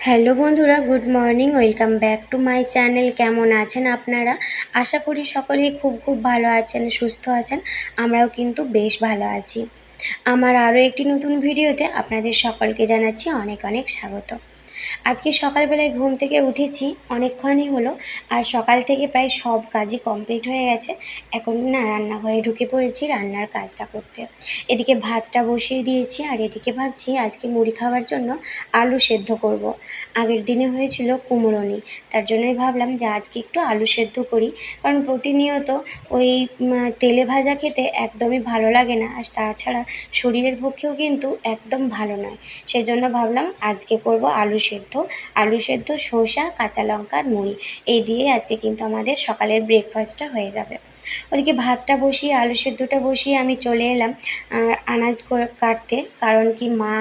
Hello বন্ধুরা, good morning, welcome back to my channel. কেমন আছেন আপনারা? আশা করি সকলেই খুব খুব ভালো আছেন, সুস্থ আছেন। আমরাও কিন্তু বেশ ভালো আছি। আমার আরও একটি নতুন ভিডিওতে আপনাদের সকলকে জানাচ্ছি অনেক অনেক স্বাগত। আজকে সকালবেলায় ঘুম থেকে উঠেছি, অনেকক্ষণই হলো, আর সকাল থেকে প্রায় সব কাজই কমপ্লিট হয়ে গেছে। এখন না রান্নাঘরে ঢুকে পড়েছি রান্নার কাজটা করতে। এদিকে ভাতটা বসিয়ে দিয়েছি, আর এদিকে ভাবছি আজকে মুড়ি খাওয়ার জন্য আলু সেদ্ধ করব। আগের দিনে হয়েছিল কুমড়োনি, তার জন্যই ভাবলাম যে আজকে একটু আলু সেদ্ধ করি, কারণ প্রতিনিয়ত ওই তেলে ভাজা খেতে একদমই ভালো লাগে না, আর তাছাড়া শরীরের পক্ষেও কিন্তু একদম ভালো নয়। সেজন্য ভাবলাম আজকে করব আলু সেদ্ধ, আলু সেদ্ধ, শসা, কাঁচা লঙ্কার মুড়ি এই দিয়ে আজকে কিন্তু আমাদের সকালের ব্রেকফাস্টটা হয়ে যাবে। ওদিকে ভাতটা বসিয়ে, আলু সেদ্ধটা বসিয়ে আমি চলে এলাম আনাজ কাটতে। কারণ কি মা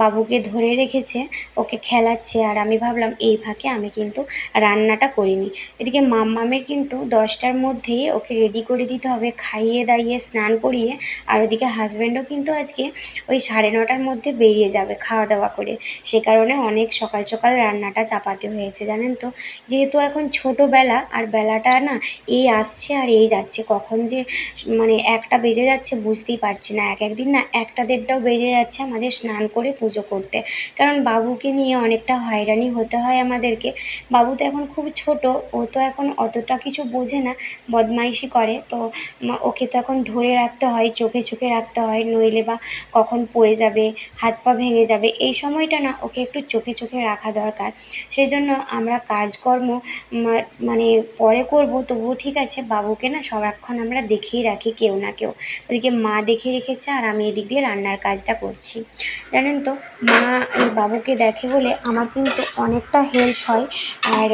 বাবুকে ধরে রেখেছে, ওকে খেলাচ্ছে। আর আমি ভাবলাম, এই ফাঁকে আমি কিন্তু রান্নাটা করিনি। এদিকে মাম্মামের কিন্তু দশটার মধ্যেই ওকে রেডি করে দিতে হবে, খাইয়ে দাইয়ে, স্নান করিয়ে। আর ওদিকে হাজব্যান্ডও কিন্তু আজকে ওই সাড়ে নটার মধ্যে বেরিয়ে যাবে খাওয়া দাওয়া করে। সে কারণে অনেক সকাল সকাল রান্নাটা চাপাতে হয়েছে, জানেন তো? যেহেতু এখন ছোটোবেলা, আর বেলাটা না এই আসছে আর এই যাচ্ছে। কখন যে মানে একটা বেজে যাচ্ছে বুঝতেই পারছি না। এক একদিন না একটা দেড়টাও বেজে যাচ্ছে আমাদের স্নান করে পুজো করতে। কারণ বাবুকে নিয়ে অনেকটা হয়রানি হতে হয় আমাদেরকে। বাবু তো এখন খুব ছোট, ও তো এখন অতটা কিছু বোঝে না, বদমাইশি করে। তো ওকে তো এখন ধরে রাখতে হয়, চোখে চোখে রাখতে হয়, নইলে বা কখন পড়ে যাবে, হাত পা ভেঙে যাবে। এই সময়টা না ওকে একটু চোখে চোখে রাখা দরকার। সেই জন্য আমরা কাজকর্ম মানে পরে করব, তবুও ঠিক আছে, বাবুকে না সারাক্ষণ আমরা দেখেই রাখি কেউ না কেউ। ওদিকে মা দেখে রেখেছে আর আমি এদিক দিয়ে রান্নার কাজটা করছি। জানেন তো, মা এই বাবুকে দেখে বলে আমার কিন্তু অনেকটা হেল্প হয় আর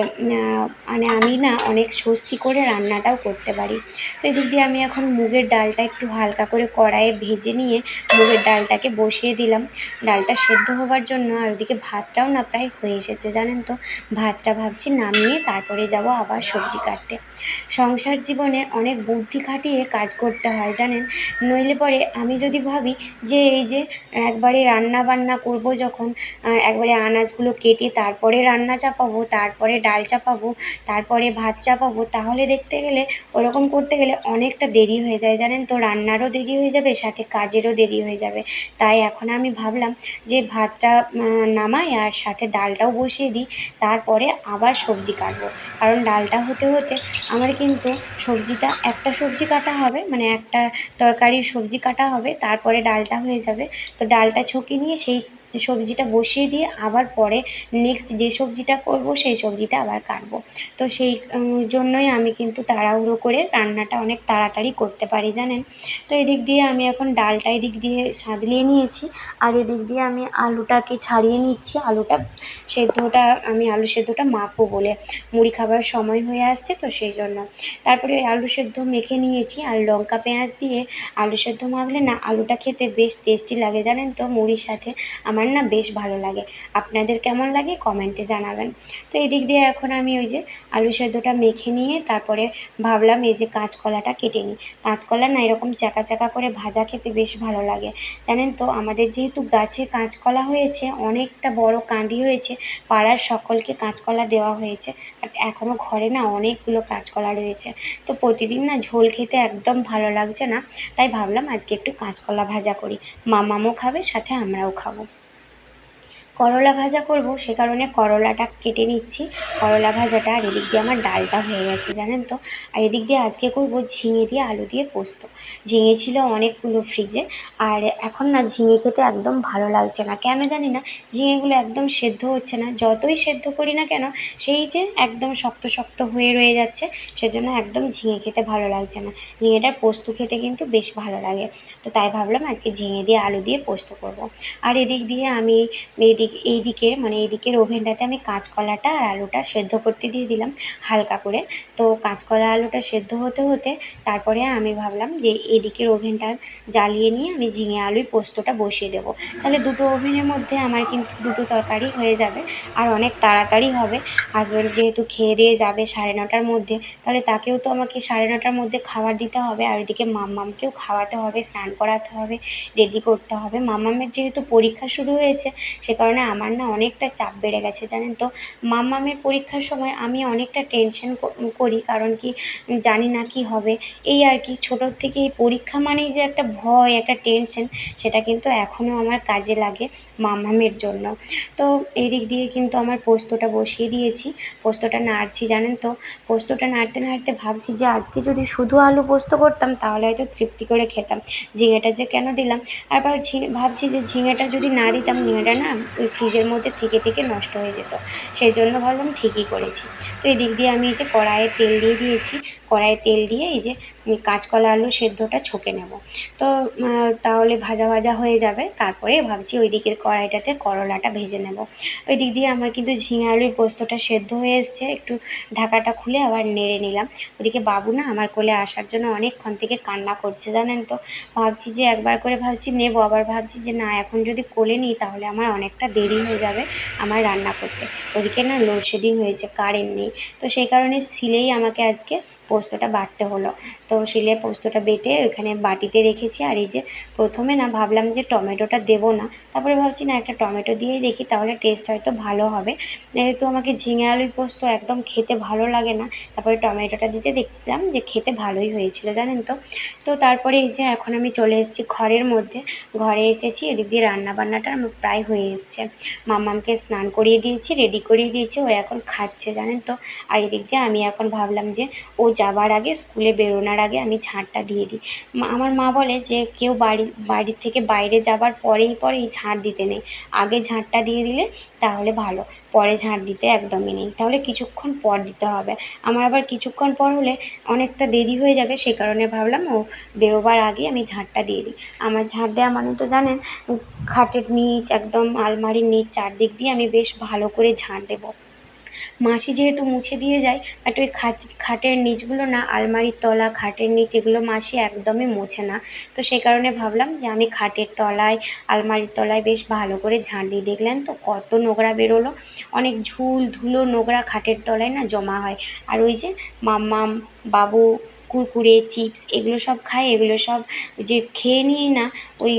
মানে আমি না অনেক স্বস্তি করে রান্নাটাও করতে পারি। তো এদিক দিয়ে আমি এখন মুগের ডালটা একটু হালকা করে কড়াইয়ে ভেজে নিয়ে মুগের ডালটাকে বসিয়ে দিলাম। ডালটা সেদ্ধ হবার জন্য আর ওদিকে ভাতটাও না প্রায় হয়ে এসেছে। জানেন তো, ভাতটা ভাবছি নামিয়ে তারপরে যাব আবার সবজি কাটতে। সংসার জীবনে অনেক বুদ্ধি খাটিয়ে কাজ করতে হয়, জানেন? নইলে পরে আমি যদি ভাবি যে এই যে একবারে রান্না বান্না করব যখন একবারে আনাজগুলো কেটে তারপরে রান্না চাপাবো, তারপরে ডাল চাপাবো, তারপরে ভাত চাপাবো, তাহলে দেখতে গেলে, ওরকম করতে গেলে অনেকটা দেরি হয়ে যায়, জানেন তো? রান্নারও দেরি হয়ে যাবে, সাথে কাজেরও দেরি হয়ে যাবে। তাই এখন আমি ভাবলাম যে ভাতটা নামাই আর সাথে ডালটাও বসিয়ে দিই, তারপরে আবার সবজি কাটবো। কারণ ডালটা হতে হতে আমার কিন্তু সবজিটা একটা সবজি কাটা হবে মানে একটা তরকারির সবজি কাটা হবে, তারপরে ডালটা হয়ে যাবে। তো ডালটা ছকি নিয়ে সেই সবজিটা বসিয়ে দিয়ে আবার পরে নেক্সট যে সবজিটা করব, সেই সবজিটা আবার কাটবো। তো সেই জন্যই আমি কিন্তু তাড়াহুড়ো করে রান্নাটা অনেক তাড়াতাড়ি করতে পারি, জানেন? তো এদিক দিয়ে আমি এখন ডালটা এদিক দিয়ে সাদলিয়ে নিয়েছি। আর এদিক দিয়ে আমি আলুটাকে ছাড়িয়ে নিচ্ছি। আলুটা সেদ্ধটা, আমি আলু সেদ্ধটা মাখবো বলে। মুড়ি খাবার সময় হয়ে আসছে তো সেই জন্য। তারপরে ওই আলু সেদ্ধ মেখে নিয়েছি। আর লঙ্কা পেঁয়াজ দিয়ে আলু সেদ্ধ মাখলে না, আলুটা খেতে বেশ টেস্টি লাগে, জানেন তো? মুড়ির সাথে আমার না বেশ ভালো লাগে। আপনাদের কেমন লাগে কমেন্টে জানাবেন। তো এদিক দিয়ে এখন আমি ওই যে আলু সেদ্ধটা মেখে নিয়ে তারপরে ভাবলাম এই যে কাঁচকলাটা কেটে নিই। কাঁচকলা না এরকম চাকা চাকা করে ভাজা খেতে বেশ ভালো লাগে। জানেন তো আমাদের যেহেতু গাছে কাঁচকলা হয়েছে, অনেকটা বড় কাঁদি হয়েছে, পাড়ার সকলকে কাঁচকলা দেওয়া হয়েছে। বাট এখনও ঘরে না অনেকগুলো কাঁচকলা রয়েছে। তো প্রতিদিন না ঝোল খেতে একদম ভালো লাগছে না। তাই ভাবলাম আজকে একটু কাঁচকলা ভাজা করি। মামামও খাবে, সাথে আমরাও খাব। করলা ভাজা করব, সে কারণে করলাটা কেটে নিচ্ছি। করলা ভাজাটা আর এদিক দিয়ে আমার ডালটা হয়ে গেছে, জানেন তো? আর এদিক দিয়ে আজকে করব ঝিঙে দিয়ে আলু দিয়ে পোস্ত। ঝিঙে ছিল অনেকগুলো ফ্রিজে আর এখন না ঝিঙে খেতে একদম ভালো লাগছে না। কেন জানি না, ঝিঙেগুলো একদম সেদ্ধ হচ্ছে না। যতই সেদ্ধ করি না কেন, সেই যে একদম শক্ত শক্ত হয়ে রয়ে যাচ্ছে, সেজন্য একদম ঝিঙে খেতে ভালো লাগছে না। ঝিঙেটার পোস্ত খেতে কিন্তু বেশ ভালো লাগে। তো তাই ভাবলাম আজকে ঝিঙে দিয়ে আলু দিয়ে পোস্ত করব। আর এদিক দিয়ে আমি, এদিক এই দিকের মানে এই দিকের ওভেনটাতে আমি কাঁচকলাটা আর আলুটা সেদ্ধ করতে দিয়ে দিলাম হালকা করে। তো কাঁচকলা আলুটা সেদ্ধ হতে হতে তারপরে আমি ভাবলাম যে এদিকের ওভেনটা জ্বালিয়ে নিয়ে আমি ঝিঙে আলুই পোস্তটা বসিয়ে দেবো। তাহলে দুটো ওভেনের মধ্যে আমার কিন্তু দুটো তরকারি হয়ে যাবে আর অনেক তাড়াতাড়ি হবে। হাজব্যান্ড যেহেতু খেয়ে দিয়ে যাবে সাড়ে নটার মধ্যে, তাহলে তাকেও তো আমাকে সাড়ে নটার মধ্যে খাবার দিতে হবে আর ওইদিকে মাম্মামকেও খাওয়াতে হবে, স্নান করাতে হবে, রেডি করতে হবে। মাম্মামের যেহেতু পরীক্ষা শুরু হয়েছে, সে কারণে কারণে আমার না অনেকটা চাপ বেড়ে গেছে, জানেন তো? মাম্মামের পরীক্ষার সময় আমি অনেকটা টেনশন করি, কারণ কি জানি না কী হবে। এই আর কি ছোটোর থেকেই পরীক্ষা মানেই যে একটা ভয়, একটা টেনশন সেটা কিন্তু এখনও আমার কাজে লাগে মাম্মামের জন্য। তো এদিক দিয়ে কিন্তু আমার পোস্তটা বসিয়ে দিয়েছি। পোস্তটা নাড়ছি, জানেন তো? পোস্তটা নাড়তে নাড়তে ভাবছি যে আজকে যদি শুধু আলু পোস্ত করতাম, তাহলে হয়তো তৃপ্তি করে খেতাম। ঝিঙেটা যে কেন দিলাম? আবার ভাবছি যে ঝিঙেটা যদি না দিতাম, ঝিঙেটা না ওই ফ্রিজের মধ্যে থেকে থেকে নষ্ট হয়ে যেত। সেই জন্য ভাবলাম ঠিকই করেছি। তো এই দিক দিয়ে আমি এই যে কড়াইয়ে তেল দিয়ে দিয়েছি, কড়াইয়ে তেল দিয়ে এই যে কাঁচকলা আলু সেদ্ধটা ছকে নেব। তো তাহলে ভাজা ভাজা হয়ে যাবে। তারপরে ভাবছি ওই দিকের কড়াইটাতে করলাটা ভেজে নেব। ওই দিক দিয়ে আমার কিন্তু ঝিঙে আলুর পোস্তটা সেদ্ধ হয়ে এসছে। একটু ঢাকাটা খুলে আবার নেড়ে নিলাম। ওদিকে বাবু না আমার কোলে আসার জন্য অনেকক্ষণ থেকে কান্না করছে, জানেন তো। ভাবছি যে একবার করে ভাবছি নেব, আবার ভাবছি যে না, এখন যদি কোলে নিই তাহলে আমার অনেকটা দেরি হয়ে যাবে আমার রান্না করতে। ওদিকে না লোডশেডিং হয়েছে, কারেন্ট নেই। তো সেই কারণে শিলেই আমাকে আজকে পোস্তটা বাটতে হলো। তো শিলে পোস্তটা বেটে ওখানে বাটিতে রেখেছি। আর এই যে প্রথমে না ভাবলাম যে টমেটোটা দেবো না, তারপরে ভাবছি না একটা টমেটো দিয়েই দেখি, তাহলে টেস্ট হয়তো ভালো হবে। যেহেতু আমাকে ঝিঙে আলুর পোস্ত একদম খেতে ভালো লাগে না, তারপরে টমেটোটা দিতে দেখলাম যে খেতে ভালোই হয়েছিল, জানেন তো। তো তারপরে এই যে এখন আমি চলে এসেছি ঘরের মধ্যে। ঘরে এসেছি, এদিক দিয়ে রান্না বান্নাটা আমার প্রায় হয়ে এসছে। মাম্মামকে স্নান করিয়ে দিয়েছি রেডি করিয়ে দিয়েছি, ও এখন খাচ্ছে, জানেন তো। আর এদিক দিয়ে আমি এখন ভাবলাম যে ও যাবার আগে, স্কুলে বেরোনোর আগে আমি ঝাঁটটা দিয়ে দিই। আমার মা বলে যে, কেউ বাড়ি বাড়ির থেকে বাইরে যাবার পরেই পরেই ঝাঁট দিতে নেই। আগে ঝাঁটটা দিয়ে দিলে তাহলে ভালো, পরে ঝাঁট দিতে একদমই নেই। তাহলে কিছুক্ষণ পর দিতে হবে। আমার আবার কিছুক্ষণ পর হলে অনেকটা দেরি হয়ে যাবে, সে কারণে ভাবলাম ও বেরোবার আগে আমি ঝাঁটটা দিয়ে দিই। আমার ঝাঁট দেওয়া মানে তো জানেন খাটের নিচ, একদম আলমারির নিচ চারদিক দিয়ে আমি বেশ ভালো করে ঝাঁট দেবো। মাসি যেহেতু মুছে দিয়ে যায় বাট ওই খাট, খাটের নিচগুলো না, আলমারির তলা, খাটের নিচ, এগুলো মাসি একদমই মোছে না। তো সেই কারণে ভাবলাম যে আমি খাটের তলায়, আলমারির তলায় বেশ ভালো করে ঝাঁট দিয়ে দেখলেন তো কত নোংরা বেরোলো। অনেক ঝুল ধুলো নোংরা খাটের তলায় না জমা হয়। আর ওই যে মাম্মাম, বাবু কুরকুরে, চিপস, এগুলো সব খাই, এগুলো সব যে খেয়ে নিয়েই না, ওই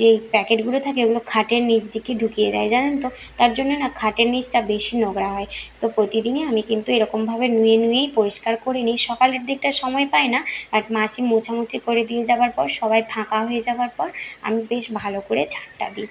যে প্যাকেটগুলো থাকে ওগুলো খাটের নিচ দিকে ঢুকিয়ে দেয়, জানেন তো? তার জন্য না খাটের নিচটা বেশি নোংরা হয়। তো প্রতিদিনই আমি কিন্তু এরকমভাবে নুয়ে নুয়েই পরিষ্কার করে নিই। সকালের দিকটা সময় পাই না, বাট মাসি মোছামুছি করে দিয়ে যাবার পর, সবাই ফাঁকা হয়ে যাবার পর, আমি বেশ ভালো করে ঝাঁটটা দিই।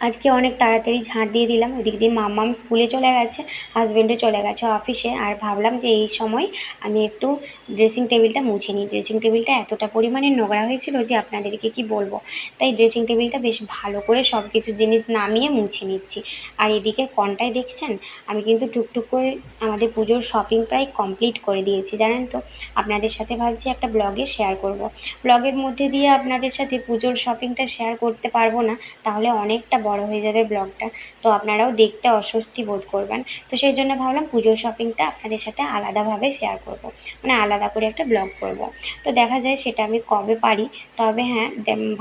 আজকে অনেক তাড়াতাড়ি ঝাঁট দিয়ে দিলাম ওদিক দিয়ে মাম্মাম স্কুলে চলে গেছে হাজব্যান্ডও চলে গেছে অফিসে আর ভাবলাম যে এই সময় আমি একটু ড্রেসিং টেবিলটা মুছে নিই। ড্রেসিং টেবিলটা এতটা পরিমাণে নোংরা হয়েছিল যে আপনাদেরকে কি বলব? তাই ড্রেসিং টেবিলটা বেশ ভালো করে সব কিছু জিনিস নামিয়ে মুছে নিচ্ছি। আর এদিকে কনটায় দেখছেন? আমি কিন্তু টুকটুক করে আমাদের পুজোর শপিং প্রায় কমপ্লিট করে দিয়েছি, জানেন তো? আপনাদের সাথে ভাবছি একটা ব্লগে শেয়ার করব। ব্লগের মধ্যে দিয়ে আপনাদের সাথে পুজোর শপিংটা শেয়ার করতে পারব না, তাহলে অনেকটা বড় হয়ে যাবে ব্লগটা। তো আপনারাও দেখতে অস্বস্তি বোধ করবেন। তো সেই জন্য ভাবলাম পুজোর শপিংটা আপনাদের সাথে আলাদাভাবে শেয়ার করব। মানে আলাদা করে একটা ব্লগ করব। তো দেখা যায় সেটা আমি কবে পারি। তবে হ্যাঁ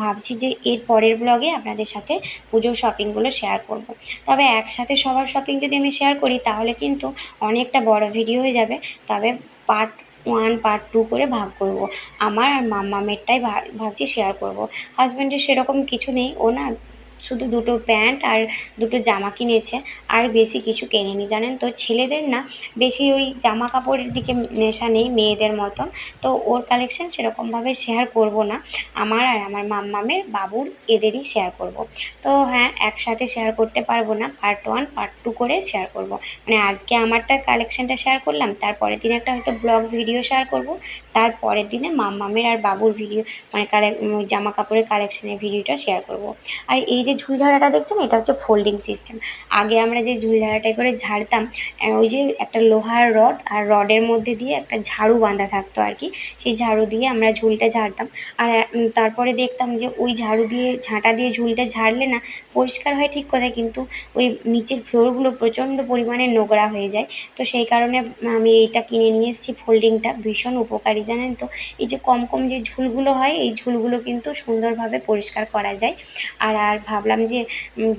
ভাবছি যে এর পরের ব্লগে আপনাদের সাথে পুজোর শপিংগুলো শেয়ার করব। তবে একসাথে সবার শপিং যদি আমি শেয়ার করি, তাহলে কিন্তু অনেকটা বড় ভিডিও হয়ে যাবে। তবে পার্ট ওয়ান পার্ট টু করে ভাগ করব। আমার আর মাম্মামেরটাই ভাবছি শেয়ার করব। হাজব্যান্ডের সেরকম কিছু নেই। ও না শুধু দুটো প্যান্ট আর দুটো জামা কিনেছে, আর বেশি কিছু কেনেনি, জানেন তো? ছেলেদের না বেশি ওই জামা কাপড়ের দিকে নেশা নেই মেয়েদের মতন। তো ওর কালেকশান সেরকমভাবে শেয়ার করব না। আমার আর আমার মাম্মামের বাবুর এদেরই শেয়ার করব। তো হ্যাঁ একসাথে শেয়ার করতে পারব না। পার্ট ওয়ান পার্ট টু করে শেয়ার করব। মানে আজকে আমারটা কালেকশানটা শেয়ার করলাম, তারপরের দিন একটা হয়তো ব্লগ ভিডিও শেয়ার করব, তারপরের দিনে মাম্মামের আর বাবুর ভিডিও মানে কালে জামা কাপড়ের কালেকশানের ভিডিওটা শেয়ার করব। আর এই যে ঝুলঝাড়াটা দেখছেন? এটা হচ্ছে ফোল্ডিং সিস্টেম আগে আমরা যে ঝুলঝাড়াটায় করে ঝাড়তাম ওই যে একটা লোহার রড আর রডের মধ্যে দিয়ে একটা ঝাড়ু বাঁধা থাকতো আর কি। সেই ঝাড়ু দিয়ে আমরা ঝুলটা ঝাড়তাম। আর তারপরে দেখতাম যে ওই ঝাড়ু দিয়ে, ঝাঁটা দিয়ে ঝুলটা ঝাড়লে না পরিষ্কার হয় ঠিক কথা কিন্তু ওই নিচের ফ্লোরগুলো প্রচণ্ড পরিমাণে নোংরা হয়ে যায়। তো সেই কারণে আমি এইটা কিনে নিয়ে এসেছি ফোল্ডিংটা ভীষণ উপকারী, জানেন তো? এই যে কম কম যে ঝুলগুলো হয়, এই ঝুলগুলো কিন্তু সুন্দরভাবে পরিষ্কার করা যায়। আর আর ভাবলাম যে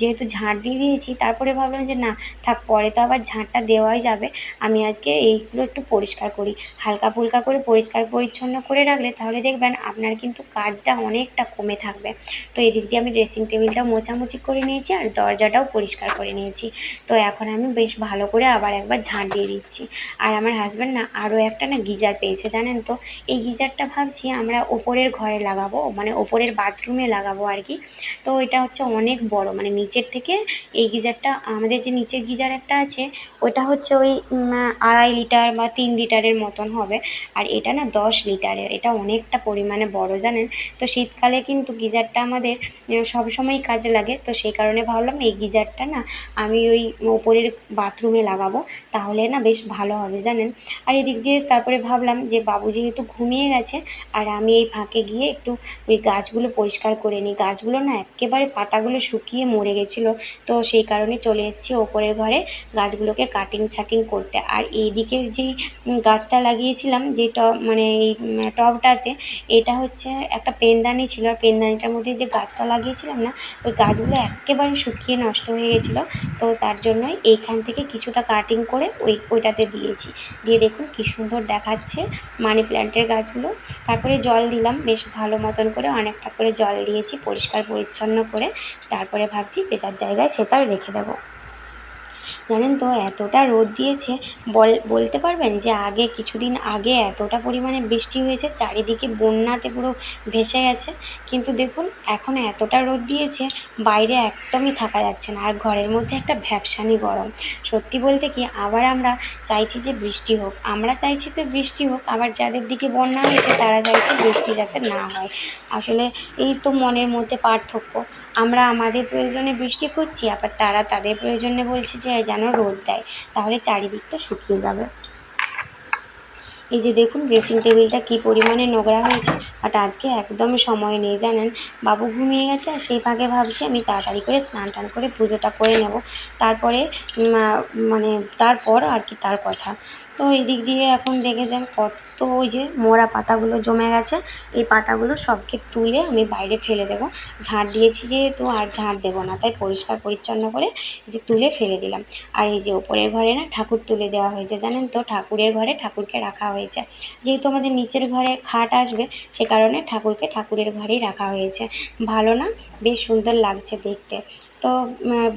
যেহেতু ঝাঁট দিয়ে দিয়েছি, তারপরে ভাবলাম যে না, থাক, পরে তো আবার ঝাঁটটা দেওয়াই যাবে। আমি আজকে এইগুলো একটু পরিষ্কার করি। হালকা ফুলকা করে পরিষ্কার পরিচ্ছন্ন করে রাখলে তাহলে দেখবেন আপনার কিন্তু কাজটা অনেকটা কমে থাকবে। তো এদিক দিয়ে আমি ড্রেসিং টেবিলটাও মোছামুছি করে নিয়েছি আর দরজাটাও পরিষ্কার করে নিয়েছি। তো এখন আমি বেশ ভালো করে আবার একবার ঝাঁট দিয়ে দিচ্ছি। আর আমার হাজব্যান্ড না আরও একটা না গিজার পেয়েছে, জানেন তো? এই গিজারটা ভাবছি আমরা ওপরের ঘরে লাগাবো মানে ওপরের বাথরুমে লাগাবো আর কি। তো এটা হচ্ছে অনেক বড় মানে নিচের থেকে এই গিজারটা, আমাদের যে নিচের গিজার একটা আছে, ওটা হচ্ছে ওই আড়াই লিটার বা তিন লিটারের মতন হবে। আর এটা না দশ লিটারের, এটা অনেকটা পরিমাণে বড়, জানেন? তো শীতকালে কিন্তু গিজারটা আমাদের সবসময় কাজে লাগে। তো সেই কারণে ভাবলাম এই গিজারটা না আমি ওই ওপরের বাথরুমে লাগাবো, তাহলে না বেশ ভালো হবে, জানেন? আর এদিক দিয়ে তারপরে ভাবলাম যে বাবু যেহেতু ঘুমিয়ে গেছে, আর আমি এই ফাঁকে গিয়ে একটু ওই গাছগুলো পরিষ্কার করে নিই। গাছগুলো না একেবারে পাতাগুলো শুকিয়ে মরে গেছিল। তো সেই কারণে চলে এসেছি ওপরের ঘরে গাছগুলোকে কাটিং ছাটিং করতে। আর এই দিকের যেই গাছটা লাগিয়েছিলাম যে টব মানে এই টবটাতে, এটা হচ্ছে একটা পেনদানি ছিল। আর পেনদানিটার মধ্যে যে গাছটা লাগিয়েছিলাম না, ওই গাছগুলো একেবারে শুকিয়ে নষ্ট হয়ে গেছিল। তো তার জন্যই এইখান থেকে কিছুটা কাটিং করে ওই, ওইটাতে দিয়েছি। দিয়ে দেখুন কী সুন্দর দেখাচ্ছে মানি প্ল্যান্টের গাছগুলো। তারপরে জল দিলাম, বেশ ভালো মতন করে অনেকটা করে জল দিয়েছি, পরিষ্কার পরিচ্ছন্ন করে। তারপরে ভাবছি যে যার জায়গায় সে তার রেখে দেবো। জানেন তো, এতটা রোদ দিয়েছে, বল, বলতে পারবেন যে আগে, কিছুদিন আগে এতটা পরিমাণে বৃষ্টি হয়েছে, চারিদিকে বন্যাতে পুরো ভেসে গেছে। কিন্তু দেখুন, এখন এতটা রোদ দিয়েছে, বাইরে একদমই থাকা যাচ্ছে না। আর ঘরের মধ্যে একটা ভ্যাপসানি গরম। সত্যি বলতে কি, আবার আমরা চাইছি যে বৃষ্টি হোক। আমরা চাইছি তো বৃষ্টি হোক, আবার যাদের দিকে বন্যা হয়েছে, তারা চাইছে বৃষ্টি যাতে না হয়। আসলে এই তো মনের মধ্যে পার্থক্য। আমরা আমাদের প্রয়োজনে বৃষ্টি করছি, আবার তারা তাদের প্রয়োজনে বলছে যে যেন রোদ দেয়, তাহলে চারিদিকটা শুকিয়ে যাবে। এই যে দেখুন ড্রেসিং টেবিলটা কি পরিমাণে নোংরা হয়েছে, বাট আজকে একদম সময় নেই, জানেন। বাবু ঘুমিয়ে গেছে, আর সেই ভাগে ভাবছি আমি তাড়াতাড়ি করে স্নান টান করে পুজোটা করে নেব। তারপরে মানে তারপর আর কি, তার কথা। তো এই দিক দিয়ে এখন দেখেছেন কত ওই যে মোড়া পাতাগুলো জমে গেছে। এই পাতাগুলো সবকে তুলে আমি বাইরে ফেলে দেবো। ঝাঁট দিয়েছি যেহেতু আর ঝাঁট দেবো না, তাই পরিষ্কার পরিচ্ছন্ন করে যে তুলে ফেলে দিলাম। আর এই যে ওপরের ঘরে না ঠাকুর তুলে দেওয়া হয়েছে, জানেন তো? ঠাকুরের ঘরে ঠাকুরকে রাখা হয়েছে। যেহেতু আমাদের নিচের ঘরে খাট আসবে, সে কারণে ঠাকুরকে ঠাকুরের ঘরেই রাখা হয়েছে। ভালো না? বেশ সুন্দর লাগছে দেখতে। তো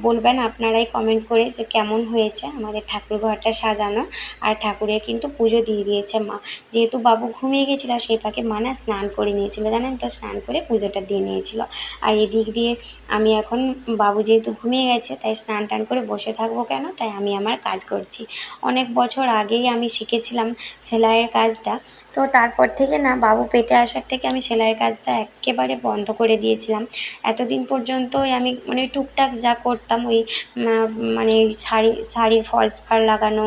বলবেন আপনারাই কমেন্ট করে যে কেমন হয়েছে আমাদের ঠাকুর ঘরটা সাজানো। আর ঠাকুরের কিন্তু পুজো দিয়ে দিয়েছে মা। যেহেতু বাবু ঘুমিয়ে গেছিল, আর সেই ফাঁকে মা না স্নান করে নিয়েছিল, জানেন তো? স্নান করে পুজোটা দিয়ে নিয়েছিল। আর এদিক দিয়ে আমি এখন, বাবু যেহেতু ঘুমিয়ে গেছে, তাই স্নান টান করে বসে থাকব কেন? তাই আমি আমার কাজ করছি। অনেক বছর আগেই আমি শিখেছিলাম সেলাইয়ের কাজটা। তো তারপর থেকে না বাবু পেটে আসার থেকে আমি সেলাইয়ের কাজটা একেবারে বন্ধ করে দিয়েছিলাম। এতদিন পর্যন্তই আমি মানে টুকটাক যা করতাম ওই মানে শাড়ি, শাড়ির ফলস পাড় লাগানো,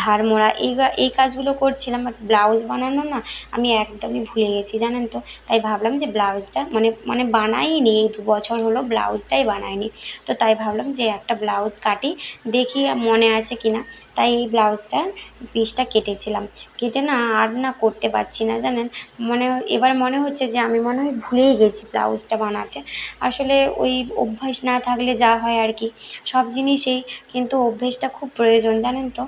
ধার মোড়া, এই এই কাজগুলো করছিলাম বাট ব্লাউজ বানানো না আমি একদমই ভুলে গেছি, জানেন তো? তাই ভাবলাম যে ব্লাউজটা মানে মানে বানাইনি, এই দু বছর হলো ব্লাউজটাই বানাইনি। তো তাই ভাবলাম যে একটা ব্লাউজ কাটি, দেখি মনে আছে কি না তাই এই ব্লাউজটার পিসটা কেটেছিলাম। কেটে না আর না করতে পারছি না, জানেন? মনে এবার মনে হচ্ছে যে আমি মনে হয় ভুলেই গেছি ব্লাউজটা বানাতে। আসলে ওই অভ্যাস না থাকলে যা হয় আর কি। সব জিনিসেই কিন্তু অভ্যেসটা খুব প্রয়োজন, জানেন তো?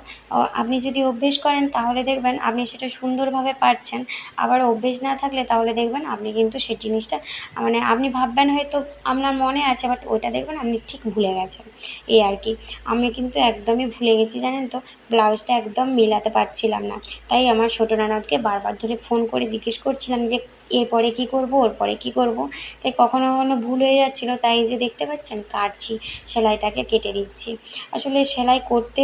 আপনি যদি অভ্যেস করেন তাহলে দেখবেন আপনি সেটা সুন্দরভাবে পারছেন। আবার অভ্যেস না থাকলে তাহলে দেখবেন আপনি কিন্তু সেই জিনিসটা মানে আপনি ভাববেন হয়তো আপনার মনে আছে, বাট ওটা দেখবেন আপনি ঠিক ভুলে গেছেন। এই আর কি। আমি কিন্তু একদমই ভুলে গেছি, জানেন তো? ব্লাউজটা একদম মিলাতে পারছিলাম না। তাই আমার ছোটো ননদকে বারবার ধরে ফোন করে জিজ্ঞেস করছিলাম যে, এরপরে কী করব ওর পরে কী করব? তাই কখনো কখনো ভুল হয়ে যাচ্ছিল, তাই যে দেখতে পাচ্ছেন, কাটছি, সেলাইটাকে কেটে দিচ্ছি। আসলে সেলাই করতে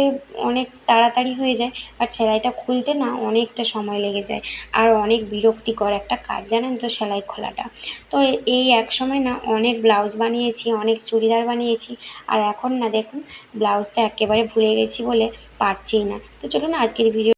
অনেক তাড়াতাড়ি হয়ে যায় আর সেলাইটা খুলতে না অনেকটা সময় লেগে যায়, আর অনেক বিরক্তিকর একটা কাজ, জানেন তো, সেলাই খোলাটা। তো এই এক সময় না অনেক ব্লাউজ বানিয়েছি, অনেক চুড়িদার বানিয়েছি, আর এখন না দেখুন ব্লাউজটা একেবারে ভুলে গেছি বলে পারছিই না। তো চলুন আজকের ভিডিও